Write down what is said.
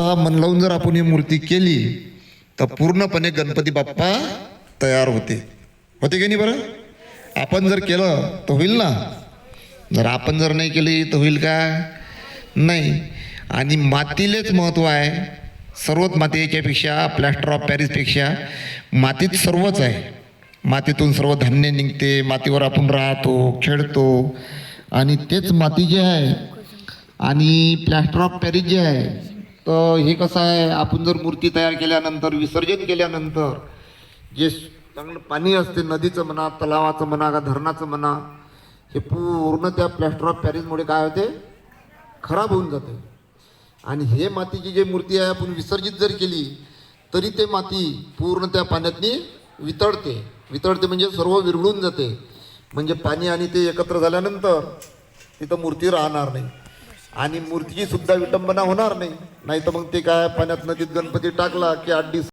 मन लावून जर आपण ही मूर्ती केली तर पूर्णपणे गणपती बाप्पा तयार होते. होते की नाही बरं? आपण जर केलं तर होईल ना? जर आपण जर नाही केली तर होईल का? नाही. आणि मातीलेच महत्त्व आहे. सर्वच माती याच्यापेक्षा प्लॅस्टर ऑफ पॅरिसपेक्षा मातीत सर्वच आहे. मातीतून सर्व धान्य निघते मातीवर आपण राहतो खेळतो. आणि तेच माती जे आहे आणि प्लॅस्टर ऑफ पॅरिस जे आहे तर हे कसं आहे आपण जर मूर्ती तयार केल्यानंतर विसर्जन केल्यानंतर जे चांगलं पाणी असते नदीचं म्हणा तलावाचं म्हणा का धरणाचं म्हणा हे पूर्ण त्या प्लॅस्टर ऑफ पॅरिसमुळे काय होते? खराब होऊन जाते. आणि हे मातीची जी मूर्ती आहे आपण विसर्जित जर केली तरी ते माती पूर्ण त्या पाण्यातनी वितळते. वितळते म्हणजे सर्व विरघळून जाते. म्हणजे पाणी आणि ते एकत्र झाल्यानंतर तिथं मूर्ती राहणार नाही. आणि मूर्तीची सुद्धा विटंबना होणार नाही. नाही तर मग ते काय पाण्यात नदीत गणपती टाकला की आठ दिवस